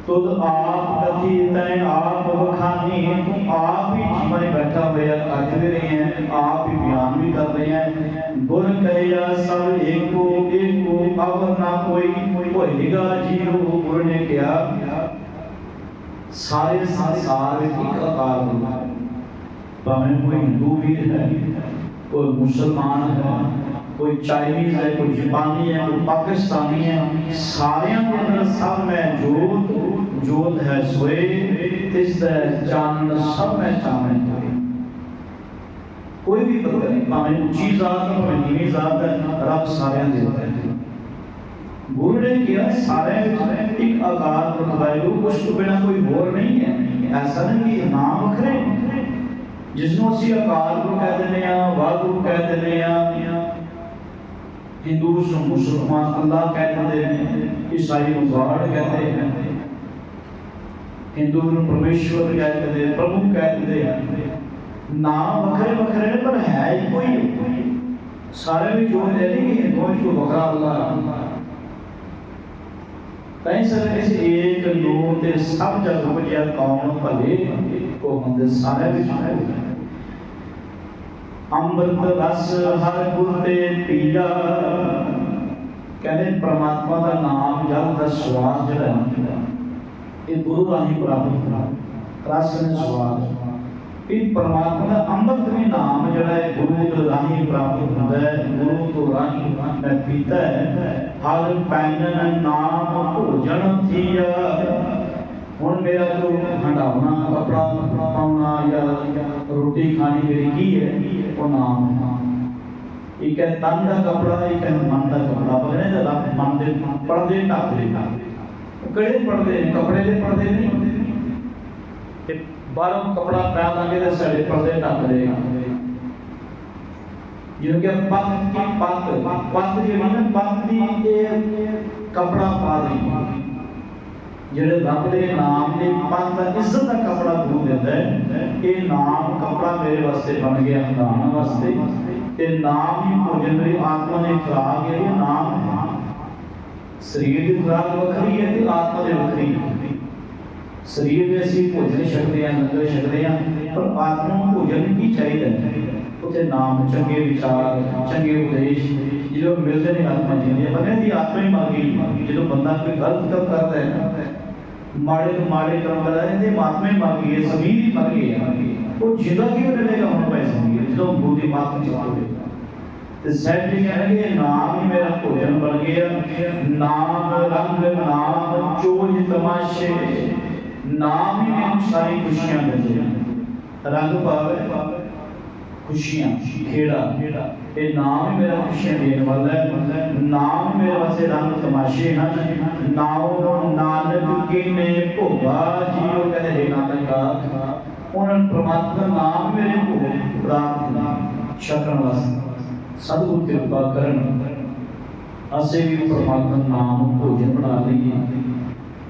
ਤੁਧ ਆਪ ਕਥੀ ਤੈ ਆਪ ਵਖਾਨੀ ਤੂੰ ਆਪ ਹੀ ਜੀਵਨ ਬੈਠਾ ਹੋਇਆ ਕੱਜ ਵੀ ਰਹੇ ਹੈ, ਆਪ ਹੀ ਬਿਆਨ ਵੀ ਕਰ ਰਹੇ ਹੈ। ਗੁਰ ਕਹਿਆ ਸਭ ਏਕੋ ਏਕੋ, ਅਵਰ ਨਾ ਕੋਈ ਹੋਏਗਾ ਜੀਉ ਗੁਰ ਨੇ ਕਿਹਾ। ਸਾਰੇ ਸੰਸਾਰ ਵਿੱਚ ਇੱਕ ਅਕਾਲ ਹੁੰਦਾ ਹੈ। ਭਾਵੇਂ ਕੋਈ ਹਿੰਦੂ ਵੀ ਹੈ, ਕੋਈ ਮੁਸਲਮਾਨ ਹੈ ਕੋਈ ਚਾਈਨੀਜ਼ ਹੈ, ਕੋਈ ਜਾਪਾਨੀ ਹੈ, ਕੋਈ ਪਾਕਿਸਤਾਨੀ ਹੈ, ਸਾਰਿਆਂ ਦੇ ਅੰਦਰ ਸਭ ਮੈਂ ਜੋਤ ਜੋਤ ਹੈ ਸੋਏ, ਤਿਸ ਦਾ ਚਾਨਣ ਸਭ ਮੈਂ ਚਾਨਣ ਕੋਈ ਵੀ ਬੰਦਾ ਨਹੀਂ, ਭਾਵੇਂ ਉੱਚੀ ਜ਼ਾਤ ਹੈ, ਭਾਵੇਂ ਨੀਵੀਂ ਜ਼ਾਤ ਹੈ, ਰੱਬ ਸਾਰਿਆਂ ਦੇ ਉੱਤੇ ਗੁਰੂ ਨੇ ਕਿਹਾ, ਸਾਰਿਆਂ ਵਿੱਚ ਇੱਕ ਆਕਾਰ ਪੁਰਖ ਉਸ ਤੋਂ ਬਿਨਾ ਕੋਈ ਹੋਰ ਨਹੀਂ ਹੈ। ਐਸਾ ਨਹੀਂ ਕਿ ਨਾਮ ਵੱਖਰੇ ਜਿਸ ਨੂੰ ਅਸੀਂ ਅਕਾਲ ਗੁਰੂ ਕਹਿ ਦਿੰਦੇ ਆ ਵਾਹਿਗੁਰੂ ਕਹਿ ਦਿੰਦੇ ਆ ਹਿੰਦੂ ਨੂੰ ਮੁਸਲਮਾਨ, ਅੱਲਾਹ ਕਹਿ ਦਿੰਦੇ ਨੇ ਈਸਾਈ ਨੂੰ ਗੋਡ ਕਹਿੰਦੇ ਨੇ। ਹਿੰਦੂ ਨੂੰ ਪਰਮੇਸ਼ਵਰ ਕਹਿ ਦਿੰਦੇ ਪ੍ਰਭੂ ਕਹਿ ਦਿੰਦੇ ਆ। ਨਾਮ ਵੱਖਰੇ ਵੱਖਰੇ ਨੇ, ਪਰ ਹੈ ਇੱਕੋ ਹੀ। ਸਾਰੇ ਵਿੱਚ ਉਹ ਹੈ ਨਹੀਂ ਕਿ ਹਿੰਦੂਆਂ ਵਿੱਚ ਕੋਈ ਵੱਖਰਾ ਅੱਲਾਹ ਕਈ ਸਾਰੇ, ਇਸ ਏਕ ਨੂਰ ਤੇ ਸਭ ਜਗ ਉਪਜਿਆ ਕੌਣ ਭਲੇ ਕੋ ਹੁੰਦੇ ਸਾਰੇ ਵਿੱਚ। ਹੈ ਅੰਮ੍ਰਿਤ ਰਸ ਹਰ ਗੁਰ ਤੇ ਪੀਆ ਕਹਿੰਦੇ ਪ੍ਰਮਾਤਮਾ ਦਾ ਨਾਮ ਜਲ ਦਾ ਸਵਾਦ ਜਿਹੜਾ ਇਹ ਗੁਰੂ ਰਾਹੀਂ ਪ੍ਰਾਪਤ ਹੁੰਦਾ ਰਸ ਨੇ ਸਵਾਦ। ਇਹ ਪ੍ਰਮਾਤਮਾ ਦਾ ਅੰਮ੍ਰਿਤ ਵੀ ਨਾਮ ਜਿਹੜਾ ਹੈ ਗੁਰੂ ਤੋਂ ਰਾਹੀਂ ਪ੍ਰਾਪਤ ਹੁੰਦਾ ਹੈ। ਗੁਰੂ ਤੋਂ ਰਾਹੀਂ ਮੈਂ ਪੀਤਾ ਹੈ। ਹਰ ਪੈਨਨ ਨਾਮ ਭੋਜਨ ਥੀਆ। ਹੁਣ ਮੇਰਾ ਜੋ ਹੰਡਾਉਣਾ ਕਪੜਾ ਪਾਉਣਾ ਜਾਂ ਰੋਟੀ ਖਾਣੀ ਮੇਰੀ ਕੀ ਹੈ? ਉਹ ਇੱਕ ਹੈ ਤਨ ਦਾ ਕਪੜਾ, ਇੱਕ ਹੈ ਮਨ ਦਾ ਕਪੜਾ। ਬਗਨੇ ਦਾ ਮਨ ਦੇ ਪਰਦੇ ਢੱਕਦੇ ਉਹ ਕਿਹੜੇ ਪਰਦੇ ਕਪੜੇ ਦੇ ਪਰਦੇ ਨਹੀਂ ਤੇ ਬਾਹਰੋਂ ਕਪੜਾ ਪਾ ਲਾਂਗੇ ਤੇ ਸਾਡੇ ਪਰਦੇ ਢੱਕਦੇ ਜਿਵੇਂ ਕਿ ਪੱਤ ਕੀ ਪੱਤ ਪੱਤ ਜਿਹੜੀ ਨਾ ਪੱਤ ਦੀ ਇਹ ਕਪੜਾ ਪਾ ਲਈ ਜਿਹੜੇ ਰੱਬ ਦੇ ਨਾਮ ਦੇ ਪੱਤ ਇੱਜ਼ਤ ਦਾ ਕਪੜਾ ਗੁਰੂ ਦਿੰਦਾ ਇਹ ਨਾਮ ਕਪੜਾ ਮੇਰੇ ਵਾਸਤੇ ਬਣ ਗਿਆ ਹੰਦਾਨ ਵਾਸਤੇ। ਤੇ ਨਾਮ ਹੀ ਭੋਜਨ ਮੇਰੀ ਆਤਮਾ ਨੇ ਖੁਰਾਕ ਹੈ ਇਹ ਨਾਮ ਸਰੀਰ ਦੀ ਖੁਰਾਕ ਵੱਖਰੀ ਹੈ ਤੇ ਆਤਮਾ ਦੀ ਵੱਖਰੀ ਸਰੀਰ ਦੇ ਅਸੀਂ ਭੋਜਨ ਛਕਦੇ ਹਾਂ, ਲੰਗਰ ਛਕਦੇ ਹਾਂ, ਪਰ ਆਤਮਾ ਨੂੰ ਭੋਜਨ ਕੀ ਚਾਹੀਦਾ ਹੈ? ਨਾਮ ਚੰਗੇ ਵਿਚਾਰ, ਚੰਗੇ ਉਪਦੇਸ਼ ਜਦੋਂ ਮਿਲਦੇ ਨੇ ਆਤਮਾ ਜਿੰਦੀ ਹੈ ਬੰਦੇ ਦੀ ਆਤਮਾ ਹੀ ਮਰ ਜਦੋਂ ਬੰਦਾ ਕੋਈ ਗਲਤ ਕੰਮ ਕਰਦਾ ਹੈ ਮਾੜੇ ਤੋਂ ਮਾੜੇ ਕੰਮ ਕਰਦਾ ਹੈ ਤੇ ਆਤਮਾ ਹੀ ਮਰ ਗਈ ਹੈ ਸਰੀਰ ਹੀ ਮਰ ਗਈ ਹੈ ਉਹ ਜਿੰਦਾ ਕਿਉਂ ਰਹੇਗਾ ਹੁਣ ਪੈਸੇ ਨਹੀਂ ਜਦੋਂ ਗੁਰੂ ਦੀ ਮਾਤ ਵਿੱਚ ਆਵੇ ਤੇ ਸੈਂਟਰੀ ਕਹਿੰਦੇ ਕਿ ਨਾਮ ਹੀ ਮੇਰਾ ਭੋਜਨ ਬਣ ਗਿਆ। ਨਾਮ ਰੰਗ, ਨਾਮ ਚੋਜ ਤਮਾਸ਼ੇ। ਨਾਮ ਹੀ ਮੈਨੂੰ ਸਾਰੀ ਖੁਸ਼ੀਆਂ ਦਿੰਦੇ ਰੰਗ ਪਾਵੇ ਖੁਸ਼ੀਆਂ, ਖੇੜਾ। ਇਹ ਨਾਮ ਹੀ ਮੇਰਾ ਖੁਸ਼ੀਆਂ ਦੇਣ ਵਾਲਾ ਹੈ। ਨਾਮ ਮੇਰੇ ਵਾਸਤੇ ਰੰਗ ਤਮਾਸ਼ੇ ਹਨ। ਨਾਮ ਨਾਨਕ ਕੀਨੇ ਭੋਗਾ ਜੀਓ ਕਹਿੰਦੇ ਨਾਨਕਾ ਉਹਨਾਂ ਪ੍ਰਮਾਤਮਾ ਨਾਮ ਮੇਰੇ ਭੋਗ ਪ੍ਰਾਰਥਨਾ। ਛਕਣ ਵਾਸਤੇ। ਸਤਿਗੁਰ ਕਿਰਪਾ ਕਰਨ। ਅਸੀਂ ਵੀ ਪ੍ਰਮਾਤਮਾ ਦਾ ਨਾਮ ਭੋਜਨ ਬਣਾ ਲਈਏ।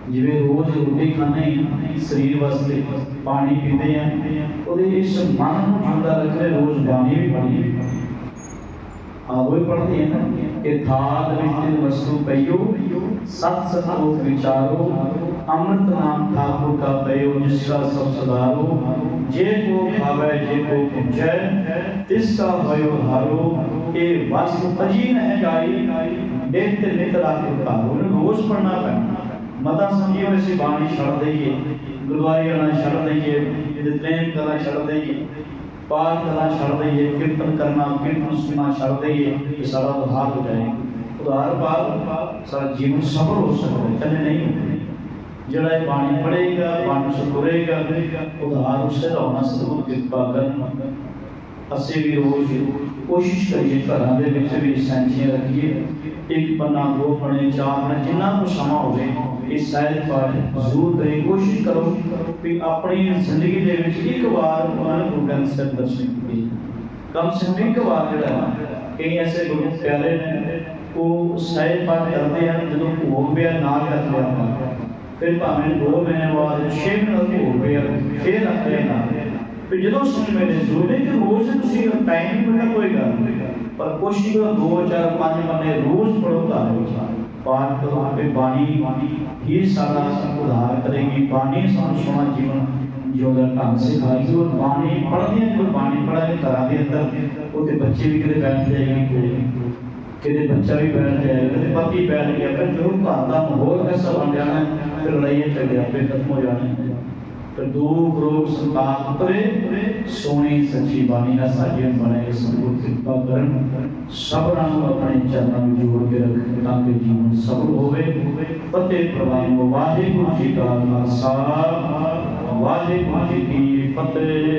ਜਿਵੇਂ ਰੋਜ਼ ਰੋਟੀ ਖਾਣੇ ਸਰੀਰ ਵਾਸਤੇ ਪਾਣੀ ਪੀਂਦੇ ਆ ਉਹਦੇ ਇਸ ਮਨ ਨੂੰ ਜਿੰਦਾ ਰੱਖਦੇ ਰੋਜ਼ ਬਾਣੀ ਵੀ ਪੜ੍ਹੀ। ਆਹੋ ਹੀ ਪੜ੍ਹਦੇ ਆ ਨਾ। ਕਿ ਥਾਲ ਵਿੱਚ ਤਿੰਨ ਵਸਤੂ ਪਈਓ, ਸਤ ਸਤੋਖ ਵਿਚਾਰੋ, ਅੰਮ੍ਰਿਤ ਨਾਮ ਠਾਕੁਰ ਕਾ ਪਇਓ ਜਿਸ ਕਾ ਸਭ ਸਦਾਰੋ। ਜੇ ਕੋ ਖਾਵੇ, ਜੇ ਕੋ ਪੁੱਛੈ, ਤਿਸ ਕਾ ਹੋਇਓ ਹਾਰੋ। ਇਹ ਵਸਤੂ ਅਜੀਨ ਹੈ ਜਾਈ, ਨਿਤ ਨਿਤ ਰਾਤ ਉਤਾਰੋ ਨੂੰ ਰੋਜ਼ ਪੜਨਾ ਪੈਣਾ ਮਤਾ ਸਮਝੀਏ ਵੈਸੇ ਬਾਣੀ ਛੱਡ ਦਈਏ। ਗੁਰਦੁਆਰੇ ਆਣਾ ਛੱਡ ਦਈਏ। ਜਿਤਨੇ ਕਲਾ ਛੱਡ ਦਈਏ। ਪਾਠ ਕਰਨਾ ਛੱਡ ਦਈਏ, ਕੀਰਤਨ ਕਰਨਾ, ਕੀਰਤਨ ਸੁਣਨਾ ਛੱਡ ਦਈਏ, ਇਹ ਸਾਰਾ ਉਧਾਰ ਹੋ ਜਾਏ ਉਧਾਰ ਬਾਅਦ ਸਾਰਾ ਜੀਵਨ ਸਫਲ ਹੋ ਸਕਦਾ ਹੈ, ਕਹਿੰਦੇ ਨਹੀਂ ਜਿਹੜਾ ਇਹ ਬਾਣੀ ਪੜ੍ਹੇਗਾ, ਬਾਣੀ ਸੁਣੇਗਾ ਉਧਾਰ ਉਸੇ ਦਾ ਹੋਣਾ ਸਤਿਗੁਰ ਕਿਰਪਾ ਕਰਨ। ਅਸੀਂ ਵੀ ਰੋਜ਼ ਕੋਸ਼ਿਸ਼ ਕਰੀਏ, ਘਰਾਂ ਦੇ ਵਿੱਚ ਵੀ ਸੈਂਚੀਆਂ ਰੱਖੀਏ। ਇੱਕ ਪੰਨਾ ਦੋ ਪਣੇ ਚਾਰ ਪਣੇ ਜਿੰਨਾ ਕੁ ਸਮਾਂ ਹੋਵੇ ਇਹ ਸਹਿਜ ਪਾਠ ਜ਼ਰੂਰ ਕਰੀਏ ਕੋਸ਼ਿਸ਼ ਕਰੋ ਵੀ ਆਪਣੀ ਜ਼ਿੰਦਗੀ ਦੇ ਵਿੱਚ ਇੱਕ ਵਾਰ ਉਹਨਾਂ ਨੂੰ ਗੁਰੂ ਗ੍ਰੰਥ ਸਾਹਿਬ ਦਰਸ਼ਨ ਕਰੀਏ ਕਮ ਸੇ ਕਮ ਇੱਕ ਵਾਰ ਜਿਹੜਾ ਹੈ, ਕਈ ਐਸੇ ਗੁਰੂ ਪਿਆਰੇ ਨੇ ਉਹ ਸਹਿਜ ਪਾਠ ਕਰਦੇ ਹਨ ਜਦੋਂ ਭੋਗ ਪਿਆ ਨਾਲ ਰੱਖ ਲਿਆ ਹੁੰਦਾ ਫਿਰ ਭਾਵੇਂ 2 ਮਹੀਨੇ ਬਾਅਦ 6 ਮਹੀਨੇ ਭੋਗ ਪਿਆ ਫਿਰ ਰੱਖ ਲਿਆ ਨਾਲ। ਤੇ ਜਦੋਂ ਸੁਣ ਮੇਰੇ ਜ਼ਰੂਰੀ ਕਿ ਰੋਜ਼ ਤੁਸੀਂ ਟਾਈਮ ਨਹੀਂ ਮਿਲਦਾ ਕੋਈ ਗੱਲ। ਨਹੀਂ ਪਰ ਕੋਸ਼ਿਸ਼ ਕਰੋ ਦੋ ਚਾਰ ਪੰਜ ਮਹੀਨੇ ਰੋਜ਼ ਪੜੋ ਘਰ ਵਿੱਚ ਪਾਠ ਕਰੋ ਆਪੇ ਬਾਣੀ ਹੀ ਸਾਡਾ ਉਧਾਰ ਕਰੇਗੀ। ਬਾਣੀ ਸਾਨੂੰ ਸੋਹਣਾ ਜੀਵਨ ਜਿਉਂਦਾ ਢੰਗ ਸਿਖਾਏਗੀ। ਔਰ ਬਾਣੀ ਪੜ੍ਹਦੀਆਂ ਕੋਈ ਬਾਣੀ ਪੜ੍ਹਾਏ ਘਰਾਂ ਦੇ ਅੰਦਰ ਉਹਦੇ ਬੱਚੇ ਵੀ ਕਿਤੇ ਬੈਠ ਜਾਏਗੇ ਕਿਤੇ ਬੱਚਾ ਵੀ ਬੈਠ ਜਾਏਗਾ ਕਿਤੇ ਪਤੀ ਬੈਠ ਗਿਆ ਫਿਰ ਜੋ ਘਰ ਦਾ ਮਾਹੌਲ ਐਸਾ ਬਣ ਜਾਣਾ ਹੈ, ਫਿਰ ਲੜਾਈਆਂ ਝਗੜੇ ਆਪੇ ਖਤਮ ਹੋ ਜਾਣੇ। ਫਿਰ ਦੁੱਖ, ਰੋਗ, ਸੰਤਾਪ ਉਤਰੇ ਸੋਹਣੀ ਸੱਚੀ ਬਾਣੀ ਦਾ ਸਾਜੀਵਨ ਬਣੇ ਸੰਗੁਰ ਕਿਰਪਾ ਕਰਨ। ਸਭਨਾਂ ਨੂੰ ਆਪਣੇ ਚਰਨਾਂ ਵਿੱਚ ਜੋੜ ਕੇ ਰੱਖੇ ਤਾਂ ਕਿ ਜੀਵਨ ਸਫਲ ਹੋਵੇ। ਫਤਿਹ ਪ੍ਰਵਾਨ ਵਾਹਿਗੁਰੂ ਜੀ ਕਾ ਖਾਲਸਾ। ਵਾਹਿਗੁਰੂ ਜੀ ਕੀ ਫਤਿਹ।